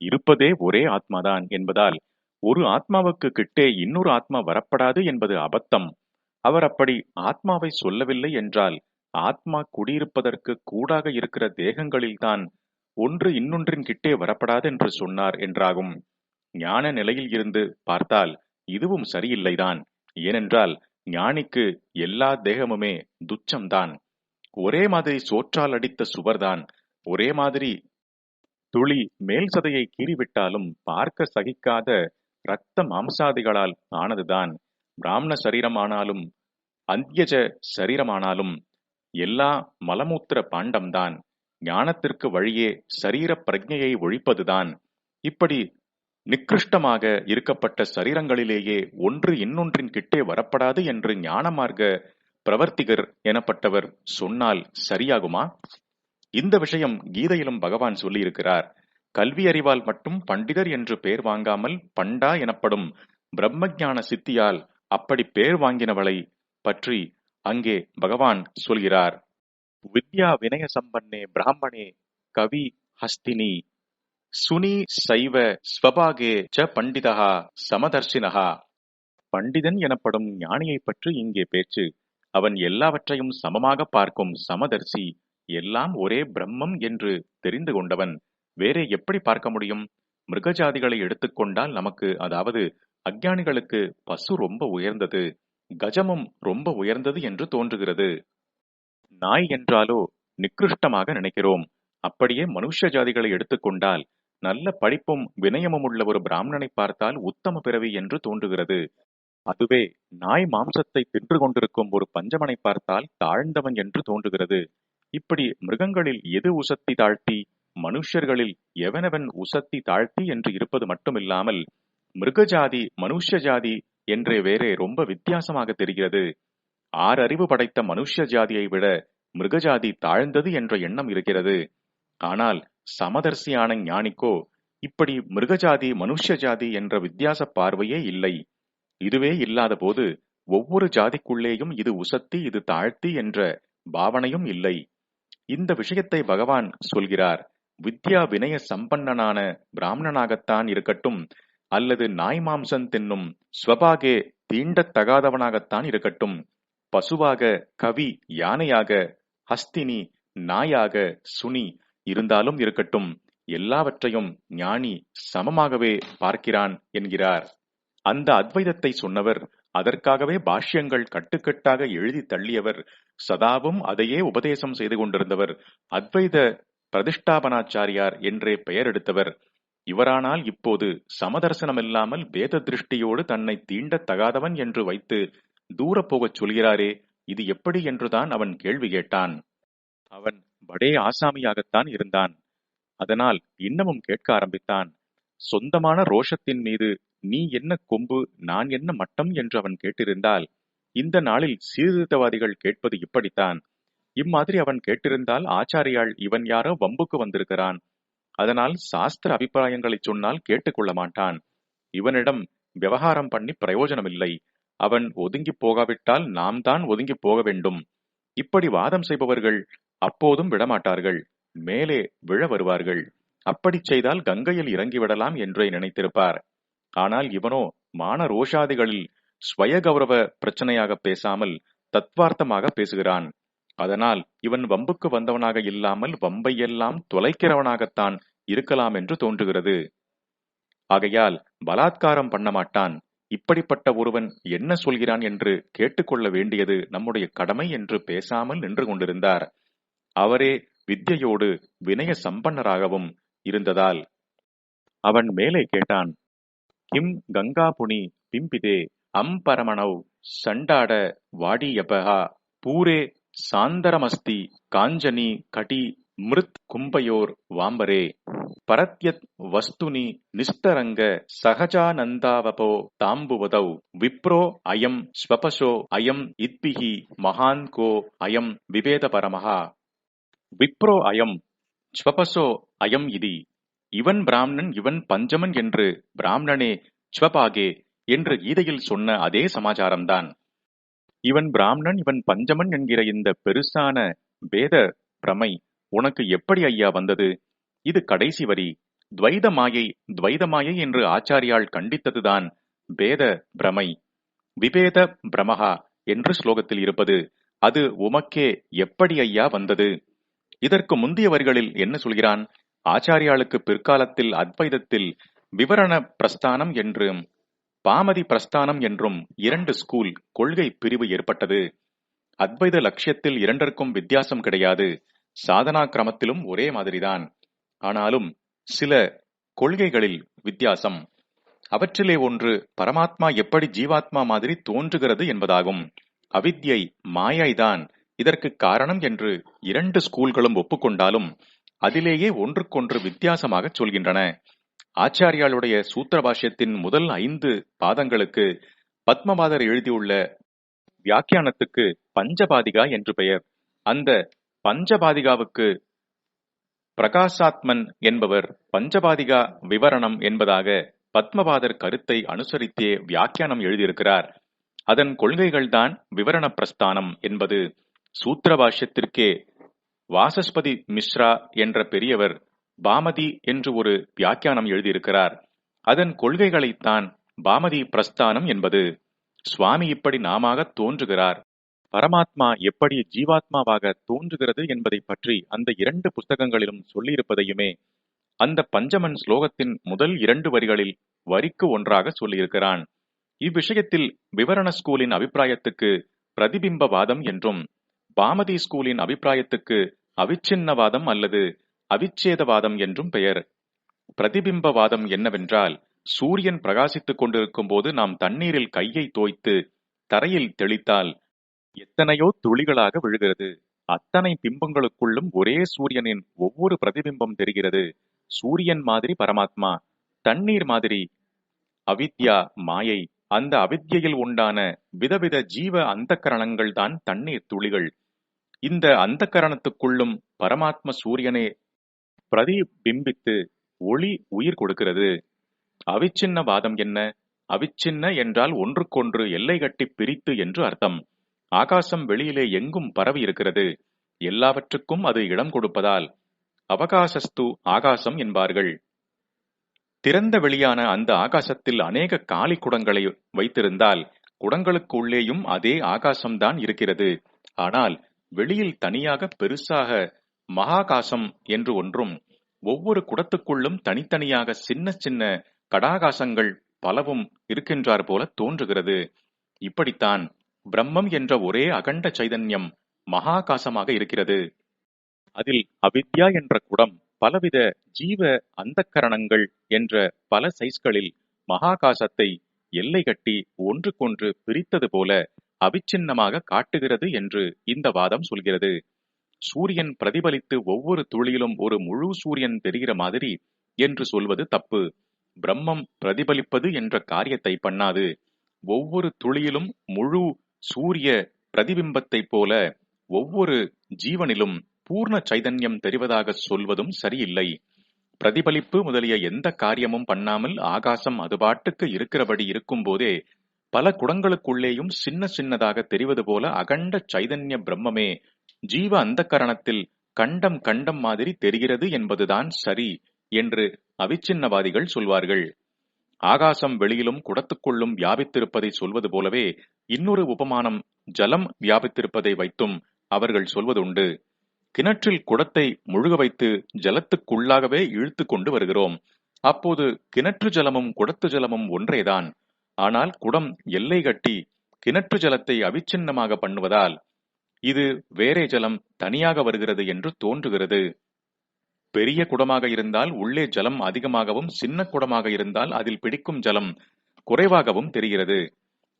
இருப்பதே ஒரே ஆத்மாதான் என்பதால் ஒரு ஆத்மாவுக்கு கிட்டே இன்னொரு ஆத்மா வரப்படாது என்பது அபத்தம். அவர் அப்படி ஆத்மாவை சொல்லவில்லை என்றால் ஆத்மா குடியிருப்பதற்கு கூடாக இருக்கிற தேகங்களில்தான் ஒன்று இன்னொன்றின் கிட்டே வரப்படாது என்று சொன்னார் என்றாகும். ஞான நிலையில் இருந்து பார்த்தால் இதுவும் சரியில்லைதான். ஏனென்றால் ஞானிக்கு எல்லா தேகமுமே துச்சம்தான். ஒரே மாதிரி சோற்றால் அடித்த சுவர்தான். ஒரே மாதிரி துளி மேல் சதையை கீறிவிட்டாலும் பார்க்க சகிக்காத இரத்த மாம்சாதிகளால் ஆனதுதான். பிராமண சரீரமானாலும் அந்தியஜ சரீரமானாலும் எல்லா மலமூத்திர பாண்டம்தான். ஞானத்திற்கு வழியே சரீர பிரஜையை ஒழிப்பதுதான். இப்படி நிக்கிருஷ்டமாக இருக்கப்பட்ட சரீரங்களிலேயே ஒன்று இன்னொன்றின் கிட்டே வரப்படாது என்று ஞான மார்க்க பிரவர்த்திகர் எனப்பட்டவர் சொன்னால் சரியாகுமா? இந்த விஷயம் கீதையிலும் பகவான் சொல்லியிருக்கிறார். கல்வி அறிவால் மட்டும் பண்டிதர் என்று பெயர் வாங்காமல் பண்டா எனப்படும் பிரம்மஞான சித்தியால் அப்படி பெயர் வாங்கினவளை பற்றி அங்கே பகவான் சொல்கிறார். வித்யா வினய சம்பன்னே பிராமணே கவி ஹஸ்தினி சுனி சைவ ஸ்வபாகே ச பண்டிதஹா சமதர்சினகா பண்டிதன் எனப்படும் ஞானியை பற்றி இங்கே பேச்சு. அவன் எல்லாவற்றையும் சமமாக பார்க்கும் சமதர்சி எல்லாம் ஒரே பிரம்மம் என்று தெரிந்து கொண்டவன். வேறே எப்படி பார்க்க முடியும்? மிருகஜாதிகளை எடுத்துக்கொண்டால் நமக்கு அதாவது அஜ்ஞானிகளுக்கு பசு ரொம்ப உயர்ந்தது கஜமும் ரொம்ப உயர்ந்தது என்று தோன்றுகிறது. நாய் என்றாலோ நிக்கிருஷ்டமாக நினைக்கிறோம். அப்படியே மனுஷ ஜாதிகளை எடுத்துக்கொண்டால் நல்ல படிப்பும் வினயமும் உள்ள ஒரு பிராமணனை பார்த்தால் உத்தம பிறவி என்று தோன்றுகிறது. அதுவே நாய் மாம்சத்தை தின்று கொண்டிருக்கும் ஒரு பஞ்சமனை பார்த்தால் தாழ்ந்தவன் என்று தோன்றுகிறது. இப்படி மிருகங்களில் எது உசத்தி தாழ்த்தி மனுஷர்களில் எவனவன் உசத்தி தாழ்த்தி என்று இருப்பது மட்டுமில்லாமல் மிருகஜாதி மனுஷ ஜாதி என்றே வேறே ரொம்ப வித்தியாசமாக தெரிகிறது. ஆறறிவு படைத்த மனுஷ ஜாதியை விட மிருகஜாதி தாழ்ந்தது என்ற எண்ணம் இருக்கிறது. ஆனால் சமதர்சியான ஞானிக்கோ இப்படி மிருகஜாதி மனுஷ ஜாதி என்ற வித்தியாச பார்வையே இல்லை. இதுவே இல்லாத போது ஒவ்வொரு ஜாதிக்குள்ளேயும் இது உசத்தி இது தாழ்த்தி என்ற பாவனையும் இல்லை. இந்த விஷயத்தை பகவான் சொல்கிறார். வித்யா வினய சம்பன்னனான பிராமணனாகத்தான் இருக்கட்டும் அல்லது நாய் மாம்சம் தின்னும் ஸ்வபாகே தீண்டத்தகாதவனாகத்தான் இருக்கட்டும். பசுவாக கவி யானையாக ஹஸ்தினி நாயாக சுனி இருந்தாலும் இருக்கட்டும். எல்லாவற்றையும் ஞானி சமமாகவே பார்க்கிறான் என்கிறார். அந்த அத்வைதத்தை சொன்னவர் அதற்காகவே பாஷ்யங்கள் கட்டுக்கட்டாக எழுதி தள்ளியவர். சதாவும் அதையே உபதேசம் செய்து கொண்டிருந்தவர். அத்வைத பிரதிஷ்டாபனாச்சாரியார் என்றே பெயர் எடுத்தவர். இவரானால் இப்போது சமதர்சனமில்லாமல் வேத திருஷ்டியோடு தன்னை தீண்டத் தகாதவன் என்று வைத்து தூரப் போகச் சொல்கிறாரே இது எப்படி என்றுதான் அவன் கேள்வி கேட்டான். அவன் படே ஆசாமியாகத்தான் இருந்தான். அதனால் இன்னமும் கேட்க ஆரம்பித்தான். சொந்தமான ரோஷத்தின் மீது நீ என்ன கொம்பு நான் என்ன மட்டம் என்று அவன் கேட்டிருந்தால் இந்த நாளில் சீர்திருத்தவாதிகள் கேட்பது இப்படித்தான். இம்மாதிரி அவன் கேட்டிருந்தால் ஆச்சாரியாள் இவன் யாரோ வம்புக்கு வந்திருக்கிறான். அதனால் சாஸ்திர அபிப்பிராயங்களை சொன்னால் கேட்டுக்கொள்ள மாட்டான். இவனிடம் விவகாரம் பண்ணி பிரயோஜனமில்லை. அவன் ஒதுங்கி போகாவிட்டால் நாம் தான் ஒதுங்கி போக வேண்டும். இப்படி வாதம் செய்பவர்கள் அப்போதும் விடமாட்டார்கள். மேலே விழ வருவார்கள். அப்படி செய்தால் கங்கையில் இறங்கிவிடலாம் என்றே நினைத்திருப்பார். ஆனால் இவனோ மான ரோஷாதிகளில் ஸ்வய கௌரவ பிரச்சனையாக பேசாமல் தத்வார்த்தமாக பேசுகிறான். அதனால் இவன் வம்புக்கு வந்தவனாக இல்லாமல் வம்பையெல்லாம் தொலைக்கிறவனாகத்தான் இருக்கலாம் என்று தோன்றுகிறது. ஆகையால் பலாத்காரம் பண்ண மாட்டான். இப்படிப்பட்ட ஒருவன் என்ன சொல்கிறான் என்று கேட்டுக்கொள்ள வேண்டியது நம்முடைய கடமை என்று பேசாமல் நின்று கொண்டிருந்தார். அவரே வித்யையோடு வினய சம்பன்னராகவும் இருந்ததால் அவன் மேலே கேட்டான் கிம் கங்காபுனி பிம்பிதே அம்பரமணவ் சண்டாட வாடியபகா பூரே சாந்தரமஸ்தி காஞ்சனி கடி மிருத் கும்பயோர் வாம்பரே. பரத்யத் வஸ்துனி நிஸ்தரங்க சகஜானந்தாவபோ தாம்புவதௌ விப்ரோ அயம் ஸ்வபசோ அயம் இத்பிகி மகான் கோ அயம் விவேதபரமஹா விப்ரோ அயம் ஸ்வபசோ அயம் இதி. இவன் பிராமணன் இவன் பஞ்சமன் என்று பிராமணனே ஸ்வபாகே என்று கீதையில் சொன்ன அதே சமாச்சாரம்தான். இவன் பிராமணன் இவன் பஞ்சமன் என்கிற இந்த பெருசான பேத பிரமை உனக்கு எப்படி ஐயா வந்தது? இது கடைசி வரி. துவைத மாயை துவைத மாயை என்று ஆச்சாரியால் கண்டித்ததுதான் பேத பிரமை. விபேத பிரமகா என்று ஸ்லோகத்தில் இருப்பது அது உமக்கே எப்படி ஐயா வந்தது? இதற்கு முந்தைய வரிகளில் என்ன சொல்கிறான்? ஆச்சாரியாளுக்கு பிற்காலத்தில் அத்வைதத்தில் விவரண பிரஸ்தானம் என்றும் பாமதி பிரஸ்தானம் என்றும் இரண்டு ஸ்கூல் கொள்கை பிரிவு ஏற்பட்டது. அத்வைத லட்சியத்தில் இரண்டிற்கும் வித்தியாசம் கிடையாது. சாதனா கிரமத்திலும் ஒரே மாதிரிதான். ஆனாலும் சில கொள்கைகளில் வித்தியாசம். அவற்றிலே ஒன்று பரமாத்மா எப்படி ஜீவாத்மா மாதிரி தோன்றுகிறது என்பதாகும். அவித்யை மாயாய்தான் இதற்கு காரணம் என்று இரண்டு ஸ்கூல்களும் ஒப்புக்கொண்டாலும் அதிலேயே ஒன்றுக்கொன்று வித்தியாசமாக சொல்கின்றன. ஆச்சாரியாளுடைய சூத்திர பாஷ்யத்தின் முதல் ஐந்து பாதங்களுக்கு பத்மபாதர் எழுதியுள்ள வியாக்கியானத்துக்கு பஞ்சபாதிகா என்று பெயர். அந்த பஞ்சபாதிகாவுக்கு பிரகாசாத்மன் என்பவர் பஞ்சபாதிகா விவரணம் என்பதாக பத்மபாதர் கருத்தை அனுசரித்தே வியாக்கியானம் எழுதியிருக்கிறார். அதன் கொள்கைகள்தான் விவரண பிரஸ்தானம் என்பது சூத்திர பாஷ்யத்திற்கே வாசஸ்பதி மிஸ்ரா என்ற பெரியவர் பாமதி என்று ஒரு வியாக்கியானம் எழுதியிருக்கிறார். அதன் கொள்கைகளைத்தான் பாமதி பிரஸ்தானம் என்பது. சுவாமி இப்படி நாமாக தோன்றுகிறார். பரமாத்மா எப்படி ஜீவாத்மாவாக தோன்றுகிறது என்பதை பற்றி அந்த இரண்டு புஸ்தகங்களிலும் சொல்லியிருப்பதையுமே அந்த பஞ்சமன் ஸ்லோகத்தின் முதல் இரண்டு வரிகளில் வரிக்கு ஒன்றாக சொல்லியிருக்கிறான். இவ்விஷயத்தில் விவரண ஸ்கூலின் அபிப்பிராயத்துக்கு பிரதிபிம்பவாதம் என்றும் பாமதி ஸ்கூலின் அபிப்பிராயத்துக்கு அவிச்சின்னவாதம் அல்லது அவிச்சேதவாதம் என்றும் பெயர். பிரதிபிம்பவாதம் என்னவென்றால் சூரியன் பிரகாசித்துக் கொண்டிருக்கும் போது நாம் தண்ணீரில் கையை தோய்த்து தரையில் தெளித்தால் எத்தனையோ துளிகளாக விழுகிறது. அத்தனை பிம்பங்களுக்குள்ளும் ஒரே சூரியனின் ஒவ்வொரு பிரதிபிம்பம் தெரிகிறது. சூரியன் மாதிரி பரமாத்மா தண்ணீர் மாதிரி அவித்யா மாயை. அந்த அவித்யில் உண்டான விதவித ஜீவ அந்த கரணங்கள் தான் தண்ணீர் துளிகள். இந்த அந்த கரணத்துக்குள்ளும் பரமாத்ம சூரியனே பிரதிபிம்பித்து ஒளி உயிர் கொடுக்கிறது. அவிச்சின்ன வாதம் என்ன? அவிச்சின்ன என்றால் ஒன்றுக்கொன்று எல்லை கட்டி பிரித்து என்று அர்த்தம். ஆகாசம் வெளியிலே எங்கும் பரவி இருக்கிறது. எல்லாவற்றுக்கும் அது இடம் கொடுப்பதால். அவகாசஸ்து ஆகாசம் என்பார்கள். திறந்த வெளியான அந்த ஆகாசத்தில் அநேக காலி குடங்களை வைத்திருந்தால் குடங்களுக்கு உள்ளேயும் அதே ஆகாசம்தான் இருக்கிறது. ஆனால் வெளியில் தனியாக பெருசாக மகாகாசம் என்று ஒன்றும் ஒவ்வொரு குடத்துக்குள்ளும் தனித்தனியாக சின்ன சின்ன கடாகாசங்கள் பலவும் இருக்கின்றார் போல தோன்றுகிறது. இப்படித்தான் பிரம்மம் என்ற ஒரே அகண்ட சைதன்யம் மகாகாசமாக இருக்கிறது. அதில் அவித்யா என்ற குடம் பலவித ஜீவ அந்தக்கரணங்கள் என்ற பல சைஸ்களில் மகாகாசத்தை எல்லை கட்டி ஒன்றுக்கொன்று பிரித்தது போல அவிச்சின்னமாக காட்டுகிறது என்று இந்த வாதம் சொல்கிறது. சூரியன் பிரதிபலித்து ஒவ்வொரு துளியிலும் ஒரு முழு சூரியன் தெரிகிற மாதிரி என்று சொல்வது தப்பு. பிரம்மம் பிரதிபலிப்பது என்ற காரியத்தை பண்ணாது. ஒவ்வொரு துளியிலும் முழு சூரிய பிரதிபிம்பத்தைப் போல ஒவ்வொரு ஜீவனிலும் பூர்ண சைதன்யம் தெரிவதாக சொல்வதும் சரியில்லை. பிரதிபலிப்பு முதலிய எந்த காரியமும் பண்ணாமல் ஆகாசம் அதுபாட்டுக்கு இருக்கிறபடி இருக்கும்போதே பல குடங்களுக்குள்ளேயும் சின்ன சின்னதாக தெரிவது போல அகண்ட சைதன்ய பிரம்மமே ஜீவ அந்த கரணத்தில் கண்டம் கண்டம் மாதிரி தெரிகிறது என்பதுதான் சரி என்று அவிச்சின்னவாதிகள் சொல்வார்கள். ஆகாசம் வெளியிலும் குடத்துக்குள்ளும் வியாபித்திருப்பதை சொல்வது போலவே இன்னொரு உபமானம் ஜலம் வியாபித்திருப்பதை வைத்தும் அவர்கள் சொல்வதுண்டு. கிணற்றில் குடத்தை முழுக வைத்து ஜலத்துக்குள்ளாகவே இழுத்து கொண்டு வருகிறோம். அப்போது கிணற்று ஜலமும் குடத்து ஜலமும் ஒன்றேதான். ஆனால் குடம் எல்லை கட்டி கிணற்று ஜலத்தை அவிச்சின்னமாக பண்ணுவதால் இது வேறே ஜலம் தனியாக வருகிறது என்று தோன்றுகிறது. பெரிய குடமாக இருந்தால் உள்ளே ஜலம் அதிகமாகவும் சின்ன குடமாக இருந்தால் அதில் பிடிக்கும் ஜலம் குறைவாகவும் தெரிகிறது.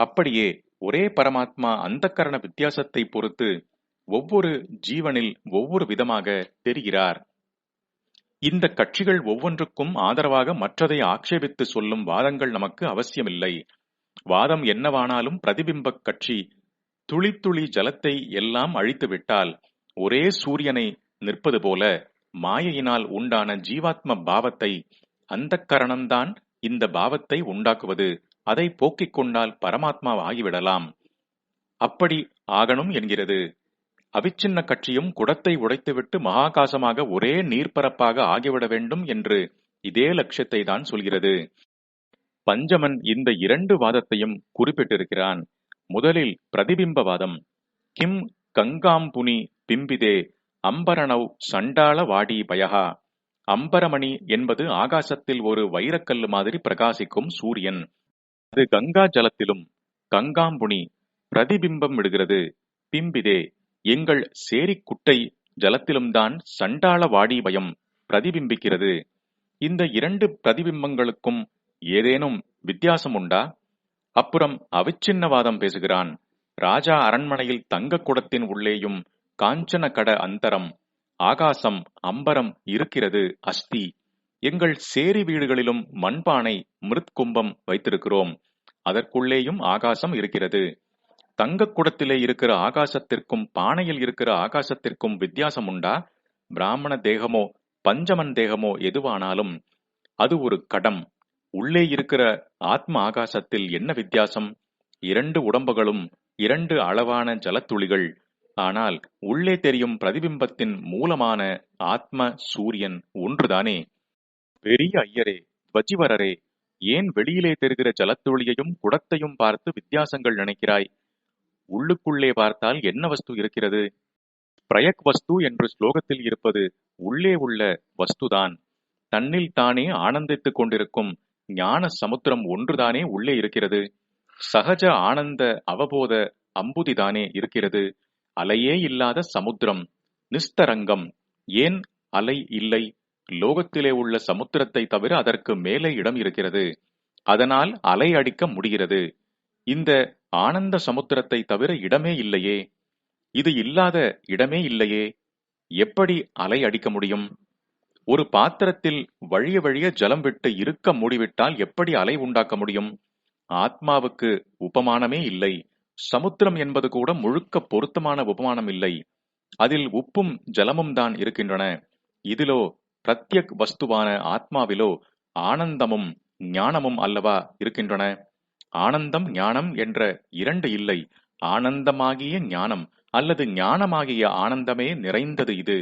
அப்படியே ஒரே பரமாத்மா அந்த கரண வித்தியாசத்தை பொறுத்து ஒவ்வொரு ஜீவனில் ஒவ்வொரு விதமாக தெரிகிறார். இந்த கட்சிகள் ஒவ்வொன்றுக்கும் ஆதரவாக மற்றதை ஆட்சேபித்து சொல்லும் வாதங்கள் நமக்கு அவசியமில்லை. வாதம் என்னவானாலும் பிரதிபிம்பக் கட்சி துளி துளி ஜலத்தை எல்லாம் அழித்து விட்டால் ஒரே சூரியனை நிற்பது போல மாயையினால் உண்டான ஜீவாத்ம பாவத்தை அந்த கரணம்தான் இந்த பாவத்தை உண்டாக்குவது. அதை போக்கிக் கொண்டால் பரமாத்மா ஆகிவிடலாம். அப்படி ஆகணும் என்கிறது. அவிச்சின்ன கட்சியும் குடத்தை உடைத்துவிட்டு மகாகாசமாக ஒரே நீர்ப்பரப்பாக ஆகிவிட வேண்டும் என்று இதே லட்சியத்தை தான் சொல்கிறது. பஞ்சமன் இந்த இரண்டு வாதத்தையும் குறிப்பிட்டிருக்கிறான். முதலில் பிரதிபிம்பவாதம். கிம் கங்காம்புனி பிம்பிதே அம்பரணவ் சண்டாள வாடி பயகா அம்பரமணி என்பது ஆகாசத்தில் ஒரு வைரக்கல்லு மாதிரி பிரகாசிக்கும் சூரியன். அது கங்கா ஜலத்திலும் கங்காம்புனி பிரதிபிம்பம் விடுகிறது. பிம்பிதே எங்கள் சேரிக்குட்டை ஜலத்திலும்தான் சண்டாள வாடி பயம் பிரதிபிம்பிக்கிறது. இந்த இரண்டு பிரதிபிம்பங்களுக்கும் ஏதேனும் வித்தியாசம் உண்டா அப்புறம் அவிச்சின்னவாதம் பேசுகிறான். ராஜா அரண்மனையில் தங்க குடத்தின் உள்ளேயும் காஞ்சன கட அந்தரம் ஆகாசம் அம்பரம் இருக்கிறது அஸ்தி. எங்கள் சேரி வீடுகளிலும் மண்பானை மிருத்கும்பம் வைத்திருக்கிறோம். அதற்குள்ளேயும் ஆகாசம் இருக்கிறது. தங்க குடத்திலே இருக்கிற ஆகாசத்திற்கும் பானையில் இருக்கிற ஆகாசத்திற்கும் வித்தியாசம் உண்டா? பிராமண தேகமோ பஞ்சமன் தேகமோ எதுவானாலும் அது ஒரு கடம். உள்ளே இருக்கிற ஆத்ம ஆகாசத்தில் என்ன வித்தியாசம்? இரண்டு உடம்புகளும் இரண்டு அளவான ஜலத்துளிகள். ஆனால் உள்ளே தெரியும் பிரதிபிம்பத்தின் மூலமான ஆத்ம சூரியன் ஒன்றுதானே? பெரிய ஐயரே துவஜிவரரே ஏன் வெளியிலே தெரிகிற ஜலத்துளியையும் குடத்தையும் பார்த்து வித்தியாசங்கள் நினைக்கிறாய்? உள்ளுக்குள்ளே பார்த்தால் என்ன வஸ்து இருக்கிறது? பிரயக் வஸ்து என்று ஸ்லோகத்தில் இருப்பது உள்ளே உள்ள வஸ்துதான். தன்னில் தானே ஆனந்தித்துக் கொண்டிருக்கும் ஞான சமுத்திரம் ஒன்றுதானே உள்ளே இருக்கிறது. சகஜ ஆனந்த அவபோத அம்புதிதானே இருக்கிறது. அலையே இல்லாத சமுத்திரம் நிஸ்தரங்கம் ஏன் அலை இல்லை? லோகத்திலே உள்ள சமுத்திரத்தை தவிர அதற்கு மேலே இடம் இருக்கிறது. அதனால் அலை அடிக்க முடிகிறது. இந்த ஆனந்த சமுத்திரத்தை தவிர இடமே இல்லையே. இது இல்லாத இடமே இல்லையே. எப்படி அலை அடிக்க முடியும்? ஒரு பாத்திரத்தில் வழிய வழிய ஜலம் விட்டு இருக்க மூடிவிட்டால் எப்படி அலை உண்டாக்க முடியும்? ஆத்மாவுக்கு உபமானமே இல்லை. சமுத்திரம் என்பது கூட முழுக்க பொருத்தமான உபமானம் இல்லை. அதில் உப்பும் ஜலமும் தான் இருக்கின்றன. இதிலோ பிரத்யக் வஸ்துவான ஆத்மாவிலோ ஆனந்தமும் ஞானமும் அல்லவா இருக்கின்றன. ஆனந்தம் ஞானம் என்ற இரண்டு இல்லை. ஆனந்தமாகிய ஞானம் அல்லது ஞானமாகிய ஆனந்தமே நிறைந்தது இது.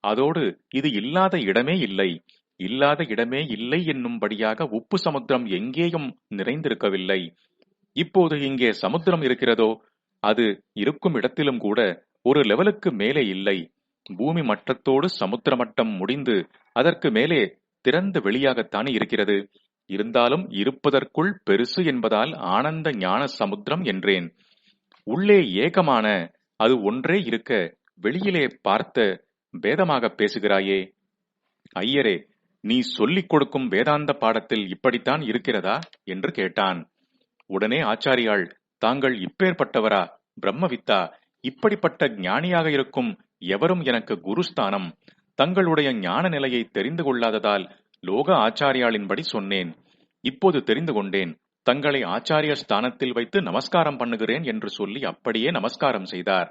அதோடு இது இல்லாத இடமே இல்லை. இல்லாத இடமே இல்லை என்னும்படியாக உப்பு சமுத்திரம் எங்கேயும் நிறைந்திருக்கவில்லை. இப்போது இங்கே சமுத்திரம் இருக்கிறதோ அது இருக்கும் இடத்திலும் கூட ஒரு லெவலுக்கு மேலே இல்லை. பூமி மட்டத்தோடு சமுத்திர மட்டம் முடிந்து அதற்கு மேலே திறந்த வெளியாகத்தானே இருக்கிறது. இருந்தாலும் இருப்பதற்குள் பெருசு என்பதால் ஆனந்த ஞான சமுத்திரம் என்றேன். உள்ளே ஏகமான அது ஒன்றே இருக்க வெளியிலே பார்த்த பேதமாக பேசுகிறாயே. ஐயரே நீ சொல்லிக் கொடுக்கும் வேதாந்த பாடத்தில் இப்படித்தான் இருக்கிறதா? என்று கேட்டான். உடனே ஆச்சாரியாள் தாங்கள் இப்பேற்பட்டவரா? பிரம்மவித்தா இப்படிப்பட்ட ஞானியாக இருக்கும் எவரும் எனக்கு குருஸ்தானம். தங்களுடைய ஞான நிலையை தெரிந்து கொள்ளாததால் லோக ஆச்சாரியாளின்படி சொன்னேன். இப்போது தெரிந்து கொண்டேன். தங்களை ஆச்சாரிய ஸ்தானத்தில் வைத்து நமஸ்காரம் பண்ணுகிறேன் என்று சொல்லி அப்படியே நமஸ்காரம் செய்தார்.